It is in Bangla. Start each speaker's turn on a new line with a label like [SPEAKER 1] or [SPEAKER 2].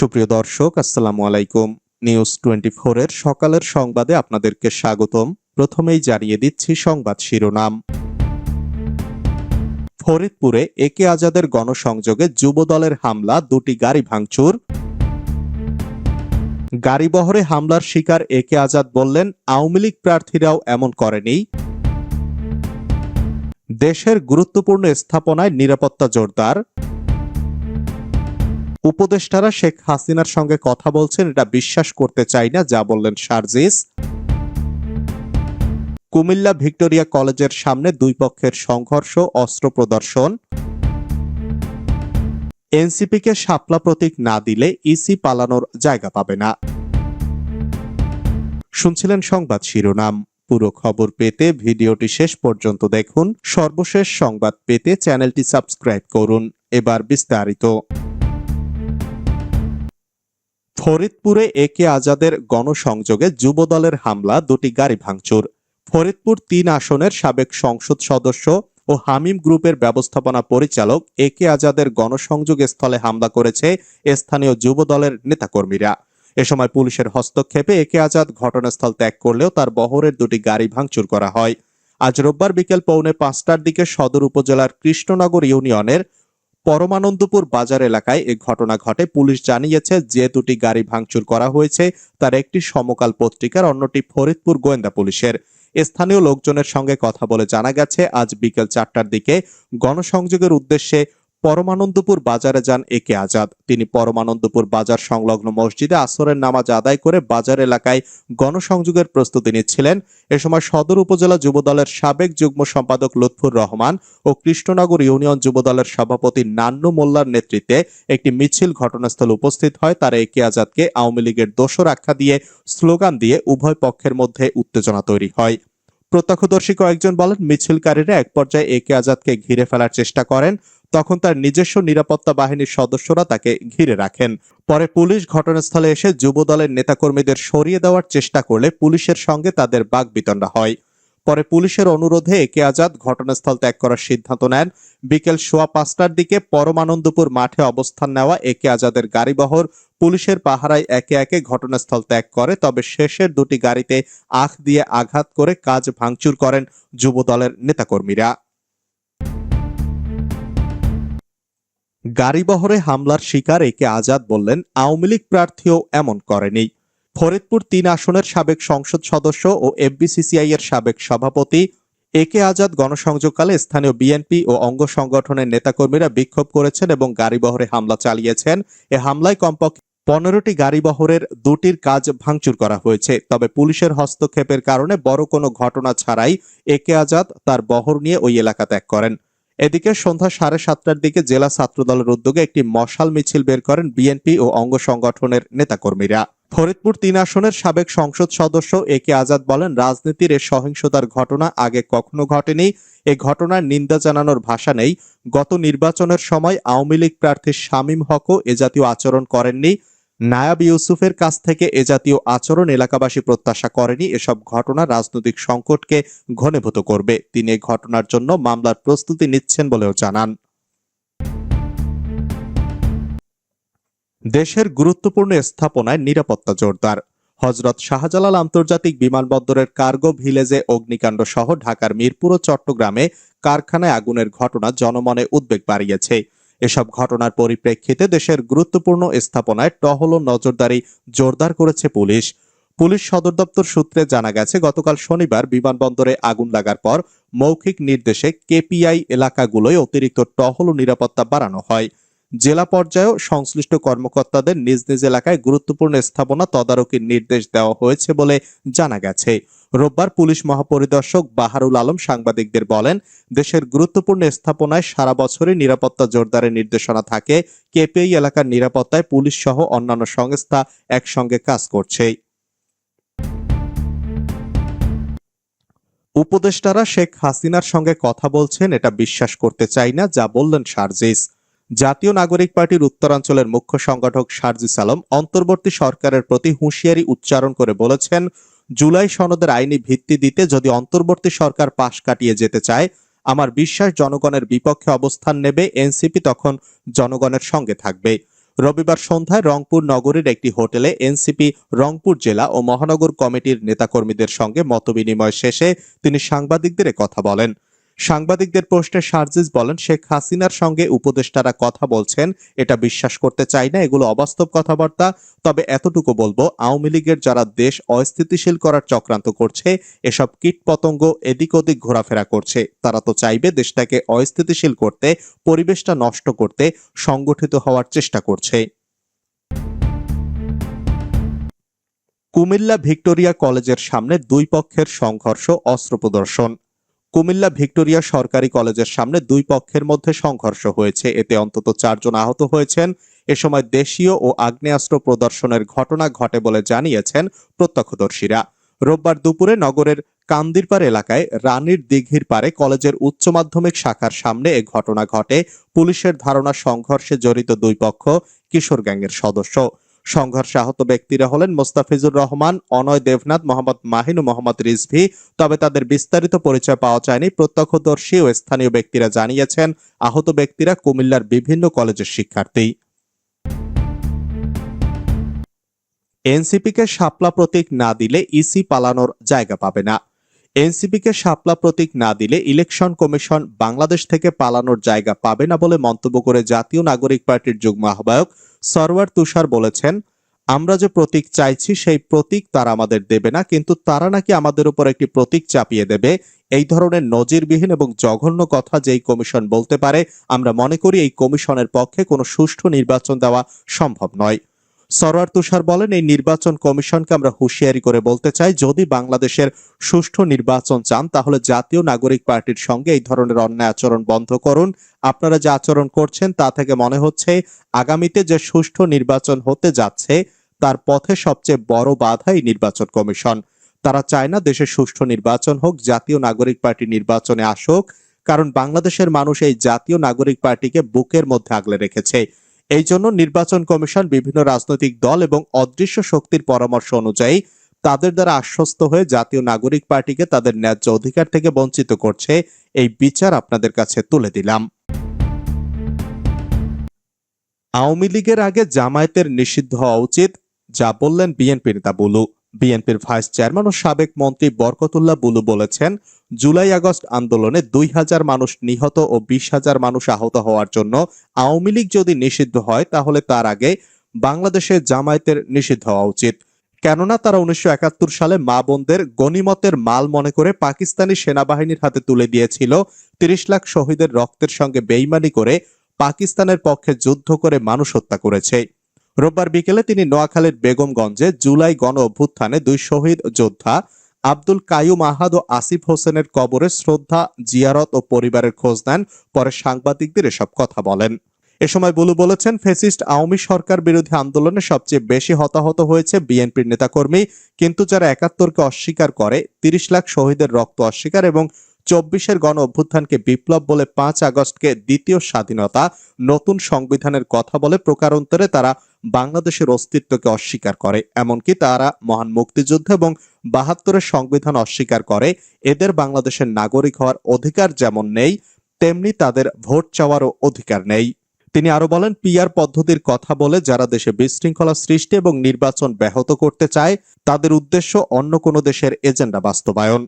[SPEAKER 1] সুপ্রিয় দর্শক, আসসালামু আলাইকুম। নিউজ টোয়েন্টি এর সকালের সংবাদে আপনাদেরকে স্বাগতম। প্রথমেই জানিয়ে দিচ্ছি সংবাদ শিরোনাম। ফরিদপুরে একে আজাদের গণসংযোগে যুবদলের হামলা, দুটি গাড়ি ভাঙচুর। গাড়িবহরে হামলার শিকার একে আজাদ বললেন, আওয়ামী লীগ প্রার্থীরাও এমন করেনি। দেশের গুরুত্বপূর্ণ স্থাপনায় নিরাপত্তা জোরদার। উপদেষ্টারা শেখ হাসিনার সঙ্গে কথা বলছেন, এটা বিশ্বাস করতে চাই না, যা বললেন শারজিস কুমিল্লা ভিক্টোরিয়া কলেজের সামনে দুই পক্ষের সংঘর্ষ, অস্ত্র প্রদর্শন। এনসিপিকে শাপলা প্রতীক না দিলে ইসি পালানোর জায়গা পাবে না। শুনছিলেন সংবাদ শিরোনাম। পুরো খবর পেতে ভিডিওটি শেষ পর্যন্ত দেখুন। সর্বশেষ সংবাদ পেতে চ্যানেলটি সাবস্ক্রাইব করুন। এবার বিস্তারিত। ফরিদপুরে একে আজাদের গণসংযোগে যুবদলের হামলা, দুটি গাড়ি ভাঙচুর। ফরিদপুর তিন আসনের সাবেক সংসদ সদস্য ও হামিম গ্রুপের ব্যবস্থাপনা পরিচালক একে আজাদের গণসংযোগ স্থলে হামলা করেছে স্থানীয় যুবদলের নেতাকর্মীরা। এ সময় পুলিশের হস্তক্ষেপে একে আজাদ ঘটনাস্থল ত্যাগ করলেও তার বহরের দুটি গাড়ি ভাঙচুর করা হয়। আজ রোববার বিকেল পৌনে পাঁচটার দিকে সদর উপজেলার কৃষ্ণনগর ইউনিয়নের পরমানন্দপুর বাজার এলাকায় এ ঘটনা ঘটে। পুলিশ জানিয়েছে, যে দুটি গাড়ি ভাঙচুর করা হয়েছে, তার একটি সমকাল পত্রিকার, অন্যটি ফরিদপুর গোয়েন্দা পুলিশের। স্থানীয় লোকজনের সঙ্গে কথা বলে জানা গেছে, আজ বিকেল চারটার দিকে গণসংযোগের উদ্দেশ্যে পরমানন্দপুর বাজারে যান একে আজাদ। তিনি পরমানন্দপুর বাজার সংলগ্ন মসজিদে আসরের নামাজ আদায় করে বাজার এলাকায় গণসংযোগের প্রস্তুতি নিচ্ছিলেন। এ সময় সদর উপজেলা যুবদলের সাবেক যুগ্ম সম্পাদক লুৎফুর রহমান ও কৃষ্ণনগর ইউনিয়ন যুবদলের সভাপতি নান্নু মোল্লার নেতৃত্বে একটি মিছিল ঘটনাস্থলে উপস্থিত হয়। তারা একে আজাদকে আওয়ামী লীগের দোষর আখ্যা দিয়ে স্লোগান দিয়ে উভয় পক্ষের মধ্যে উত্তেজনা তৈরি হয়। প্রত্যক্ষদর্শী কয়েকজন বলেন মিছিলকারীরা এক পর্যায়ে একে আজাদকে ঘিরে ফেলার চেষ্টা করেন। তখন তার নিজস্ব নিরাপত্তা বাহিনীর সদস্যরা তাকে ঘিরে রাখেন। পরে পুলিশ ঘটনাস্থলে এসে যুব দলের নেতাকর্মীদের সরিয়ে দেওয়ার চেষ্টা করলে পুলিশের সঙ্গে তাদের বাগবিতণ্ডা হয়। পরে পুলিশের অনুরোধে একে আজাদ ঘটনাস্থল ত্যাগ করার সিদ্ধান্ত নেন। বিকেল সোয়া পাঁচটার দিকে পরমানন্দপুর মাঠে অবস্থান নেওয়া একে আজাদের গাড়িবহর পুলিশের পাহারায় একে একে ঘটনাস্থল ত্যাগ করে, তবে শেষের দুটি গাড়িতে আখ দিয়ে আঘাত করে কাজ ভাঙচুর করেন যুবদলের নেতাকর্মীরা। গাড়িবহরে হামলার শিকার একে আজাদ বললেন, আওয়ামী লীগ প্রার্থীও এমন করেনি। ফরিদপুর তিন আসনের সাবেক সংসদ সদস্য ও এফবিসিসিআই এর সাবেক সভাপতি একে আজাদ গণসংযোগকালে স্থানীয় বিএনপি ও অঙ্গ সংগঠনের নেতাকর্মীরা বিক্ষোভ করেছেন এবং গাড়িবহরে হামলা চালিয়েছেন। এ হামলায় কমপক্ষে পনেরোটি গাড়িবহরের দুটির কাজ ভাঙচুর করা হয়েছে। তবে পুলিশের হস্তক্ষেপের কারণে বড় কোনো ঘটনা ছাড়াই একে আজাদ তার বহর নিয়ে ওই এলাকা ত্যাগ করেন। এদিকে সন্ধ্যা সাড়ে সাতটার দিকে জেলা ছাত্রদলের উদ্যোগে একটি মশাল মিছিল বের করেন বিএনপি ও অঙ্গ সংগঠনের নেতাকর্মীরা। ফরিদপুর তিন আসনের সাবেক সংসদ সদস্য এ কে আজাদ বলেন, রাজনীতির এ সহিংসতার ঘটনা আগে কখনো ঘটেনি। এ ঘটনার নিন্দা জানানোর ভাষা নেই। গত নির্বাচনের সময় আওয়ামী লীগ প্রার্থী শামীম হকও এ জাতীয় আচরণ করেননি। নায়াব ইউসুফের কাছ থেকে এ জাতীয় আচরণ এলাকাবাসী প্রত্যাশা করেনি। এসব ঘটনা রাজনৈতিক সংকটকে ঘনীভূত করবে। তিনি ঘটনার জন্য মামলার প্রস্তুতি নিচ্ছেন বলেও জানান। দেশের গুরুত্বপূর্ণ স্থাপনায় নিরাপত্তা জোরদার। হজরত শাহজালাল আন্তর্জাতিক বিমানবন্দরের কার্গো ভিলেজে অগ্নিকাণ্ড সহ ঢাকার মিরপুর ও চট্টগ্রামে কারখানায় আগুনের ঘটনা জনমনে উদ্বেগ বাড়িয়েছে। এসব ঘটনার পরিপ্রেক্ষিতে দেশের গুরুত্বপূর্ণ স্থাপনায় টহল নজরদারি জোরদার করেছে পুলিশ। পুলিশ সদর দপ্তর সূত্রে জানা গেছে, গতকাল শনিবার বিমানবন্দরে আগুন লাগার পর মৌখিক নির্দেশে কেপিআই এলাকাগুলোয় অতিরিক্ত টহল নিরাপত্তা বাড়ানো হয়। জেলা পর্যায়েও সংশ্লিষ্ট কর্মকর্তাদের নিজ নিজ এলাকায় গুরুত্বপূর্ণ স্থাপনা তদারকির নির্দেশ দেওয়া হয়েছে বলে জানা গেছে। রোববার পুলিশ মহাপরিদর্শক বাহারুল আলম সাংবাদিকদের বলেন, দেশের গুরুত্বপূর্ণ স্থাপনায় সারা বছরই নিরাপত্তা জোরদারের নির্দেশনা থাকে। কেপিআই এলাকার নিরাপত্তায় পুলিশ সহ অন্যান্য সংস্থা একসঙ্গে কাজ করছে। উপদেষ্টারা শেখ হাসিনার সঙ্গে কথা বলছেন, এটা বিশ্বাস করতে চাই না, যা বললেন শারজিস জাতীয় নাগরিক পার্টির উত্তরাঞ্চলের মুখ্য সংগঠক শারজিস আলম অন্তর্বর্তী সরকারের প্রতি হুঁশিয়ারি উচ্চারণ করে বলেছেন, জুলাই সনদের আইনি ভিত্তি দিতে যদি অন্তর্বর্তী সরকার পাশ কাটিয়ে যেতে চায়, আমার বিশ্বাস জনগণের বিপক্ষে অবস্থান নেবে, এনসিপি তখন জনগণের সঙ্গে থাকবে। রবিবার সন্ধ্যায় রংপুর নগরীর একটি হোটেলে এনসিপি, রংপুর জেলা ও মহানগর কমিটির নেতাকর্মীদের সঙ্গে মতবিনিময় শেষে তিনি সাংবাদিকদের কথা বলেন। সাংবাদিকদের প্রশ্নে সার্জিস বলেন, শেখ হাসিনার সঙ্গে উপদেষ্টারা কথা বলছেন, এটা বিশ্বাস করতে চাই না, এগুলো অবাস্তব কথাবার্তা। তবে এতটুকু বলব, আওয়ামী লীগের যারা দেশ অস্থিতিশীল করার চক্রান্ত করছে, এসব কীট পতঙ্গ এদিক ওদিক ঘোরাফেরা করছে। তারা তো চাইবে দেশটাকে অস্থিতিশীল করতে, পরিবেশটা নষ্ট করতে সংগঠিত হওয়ার চেষ্টা করছে। কুমিল্লা ভিক্টোরিয়া কলেজের সামনে দুই পক্ষের সংঘর্ষ, অস্ত্র প্রদর্শন। কুমিল্লা ভিক্টোরিয়া সরকারি কলেজের সামনে দুই পক্ষের মধ্যে সংঘর্ষ হয়েছে। এতে অন্তত চারজন আহত হয়েছেন। এ সময় দেশীয় ও আগ্নেয়াস্ত্র প্রদর্শনের ঘটনা ঘটে বলে জানিয়েছেন প্রত্যক্ষদর্শীরা। রোববার দুপুরে নগরের কান্দিরপাড় এলাকায় রানীর দিঘির পারে কলেজের উচ্চ মাধ্যমিক শাখার সামনে এ ঘটনা ঘটে। পুলিশের ধারণা, সংঘর্ষে জড়িত দুই পক্ষ কিশোর গ্যাংয়ের সদস্য। সংঘর্ষে আহত ব্যক্তিরা হলেন মোস্তাফিজুর রহমান, অনয় দেবনাথ, মোহাম্মদ মাহিন ও মোহাম্মদ রিজভি। তবে তাদের বিস্তারিত পরিচয় পাওয়া যায়নি। প্রত্যক্ষদর্শী ও স্থানীয় ব্যক্তিরা জানিয়েছেন, আহত ব্যক্তিরা কুমিল্লার বিভিন্ন কলেজের শিক্ষার্থী। এনসিপিকে শাপলা প্রতীক না দিলে ইসি পালানোর জায়গা পাবে না। এনসিপিকে শাপলা প্রতীক না দিলে ইলেকশন কমিশন বাংলাদেশ থেকে পালানোর জায়গা পাবে না বলে মন্তব্য করে জাতীয় নাগরিক পার্টির যুগ্ম আহ্বায়ক সরওয়ার তুষার বলেছেন, আমরা যে প্রতীক চাইছি, সেই প্রতীক তারা আমাদের দেবে না, কিন্তু তারা নাকি আমাদের উপর একটি প্রতীক চাপিয়ে দেবে। এই ধরনের নজিরবিহীন এবং জঘন্য কথা যেই কমিশন বলতে পারে, আমরা মনে করি এই কমিশনের পক্ষে কোনো সুষ্ঠু নির্বাচন দেওয়া সম্ভব নয়। সরোয়ার তুষার বলেন, এই নির্বাচন কমিশনকে আমরা হুঁশিয়ারি করে বলতে চাই, যদি বাংলাদেশের সুষ্ঠু নির্বাচন চান, তাহলে জাতীয় নাগরিক পার্টির সঙ্গে এই ধরনের অন্যায় আচরণ বন্ধ করুন। আপনারা যে আচরণ করছেন, তা থেকে মনে হচ্ছে আগামীতে যে সুষ্ঠু নির্বাচন হতে যাচ্ছে, তার পথে সবচেয়ে বড় বাধা এই নির্বাচন কমিশন। তারা চায় না দেশে সুষ্ঠু নির্বাচন হোক, জাতীয় নাগরিক পার্টি নির্বাচনে আসুক, কারণ বাংলাদেশের মানুষ এই জাতীয় নাগরিক পার্টিকে বুকের মধ্যে আগলে রেখেছে। এই জন্য নির্বাচন কমিশন বিভিন্ন রাজনৈতিক দল এবং অদৃশ্য শক্তির পরামর্শ অনুযায়ী তাদের দ্বারা আশ্বস্ত হয়ে জাতীয় নাগরিক পার্টিকে তাদের ন্যায্য অধিকার থেকে বঞ্চিত করছে এই বিচার আপনাদের কাছে তুলে দিলাম। আওয়ামী লীগের আগে জামায়াতের নিষিদ্ধ হওয়া উচিত, যা বললেন বিএনপি নেতা বুলু। বিএনপির ভাইস চেয়ারম্যান ও সাবেক মন্ত্রী বরকতুল্লাহ বুলু বলেছেন, জুলাই আগস্ট আন্দোলনে দুই হাজার মানুষ নিহত ও বিশ হাজার মানুষ আহত হওয়ার জন্য আওয়ামী লীগ যদি নিষিদ্ধ হয়, তাহলে তার আগে বাংলাদেশে জামায়াতের নিষিদ্ধ হওয়া উচিত। কেননা তারা উনিশশো একাত্তর সালে মা বোনদের গণিমতের মাল মনে করে পাকিস্তানি সেনাবাহিনীর হাতে তুলে দিয়েছিল, তিরিশ লাখ শহীদের রক্তের সঙ্গে বেইমানি করে পাকিস্তানের পক্ষে যুদ্ধ করে মানুষ হত্যা করেছে। রোববার বিকেলে তিনি নোয়াখালীর বেগমগঞ্জে জুলাই গণ অভ্যুত্থানে দুই শহীদ যোদ্ধা আব্দুল কায়ুম আহাদ ও আসিফ হোসেনের কবরে শ্রদ্ধা, জিয়ারত ও পরিবারের খোঁজ নেন। পরে সাংবাদিকদের এসব কথা বলেন। এ সময় বুলু বলেছেন, ফেসিস্ট আওয়ামী সরকার বিরোধী আন্দোলনে সবচেয়ে বেশি হতাহত হয়েছে বিএনপির নেতাকর্মী। কিন্তু যারা একাত্তরকে অস্বীকার করে, তিরিশ লাখ শহীদের রক্ত অস্বীকার এবং চব্বিশের গণ অভ্যুত্থানকে বিপ্লব বলে পাঁচ আগস্টকে দ্বিতীয় স্বাধীনতা, নতুন সংবিধানের কথা বলে প্রকারান্তরে তারা বাংলাদেশের অস্তিত্বকে অস্বীকার করে, এমনকি তারা মহান মুক্তিযুদ্ধ এবং বাহাত্তরের সংবিধান অস্বীকার করে। এদের বাংলাদেশের নাগরিক হওয়ার অধিকার যেমন নেই, তেমনি তাদের ভোট চাওয়ারও অধিকার নেই। তিনি আরও বলেন, পিআর পদ্ধতির কথা বলে যারা দেশে বিশৃঙ্খলা সৃষ্টি এবং নির্বাচন ব্যাহত করতে চায়, তাদের উদ্দেশ্য অন্য কোনো দেশের এজেন্ডা বাস্তবায়ন।